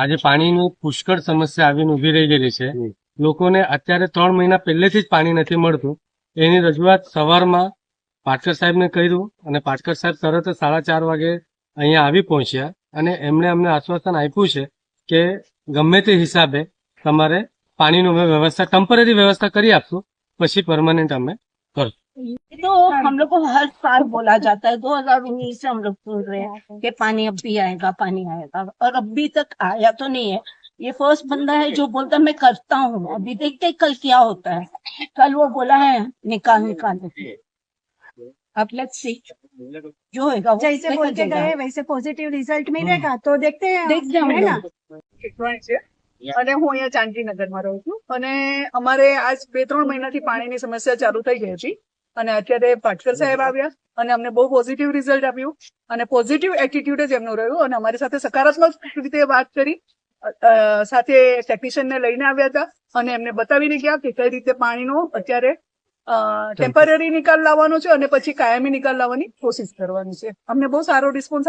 આજે પાણીની પુષ્કળ સમસ્યા આવીને ઊભી રહી ગયેલી છે. લોકોને અત્યારે ત્રણ મહિના પહેલેથી જ પાણી નથી મળતું. એની રજૂઆત સવારમાં પાટકર સાહેબને કર્યું અને પાટકર સાહેબ તરત સાડા ચાર વાગે અહીંયા આવી પહોંચ્યા અને એમણે અમને આશ્વાસન આપ્યું છે કે ગમે તે હિસાબે તમારે પાણીનું અમે વ્યવસ્થા ટેમ્પરરી વ્યવસ્થા કરી આપશું પછી પરમાનન્ટ અમે ये तो हम लोग को हर साल बोला जाता है 2019 से हम लोग सुन रहे हैं कि पानी अब भी आएगा पानी आएगा और अभी तक आया तो नहीं है ये फर्स्ट बंदा है जो बोलता है मैं करता हूँ अभी देखते हैं कल क्या होता है कल वो बोला है निकाल निकाल अब लेट्स सी जो होगा वो जैसे बोल के देखा गए जाएगा। वैसे पॉजिटिव रिजल्ट मिलेगा तो देखते हैं देखते हैं हम है ना लोग। ચિતવાણી છે અને હું અહીંયા ચાંદીનગરમાં રહું છું અને અમારે આજ બે ત્રણ મહિનાથી પાણીની સમસ્યા ચાલુ થઈ ગઈ હતી અને અત્યારે પાટકર સાહેબ આવ્યા અને અમને બહુ પોઝિટિવ રિઝલ્ટ આપ્યું અને પોઝિટિવ એટીટ્યુડ જ એમનું રહ્યું અને અમારી સાથે સકારાત્મક રીતે વાત કરી. સાથે ટેકનિશિયનને લઈને આવ્યા હતા અને એમને બતાવીને ગયા કે કઈ રીતે પાણીનો અત્યારે ટેમ્પરરી નિકાલ લાવવાનો છે અને પછી કાયમી નિકાલ લાવવાની કોશિશ કરવાની છે. અમને બહુ સારો રિસ્પોન્સ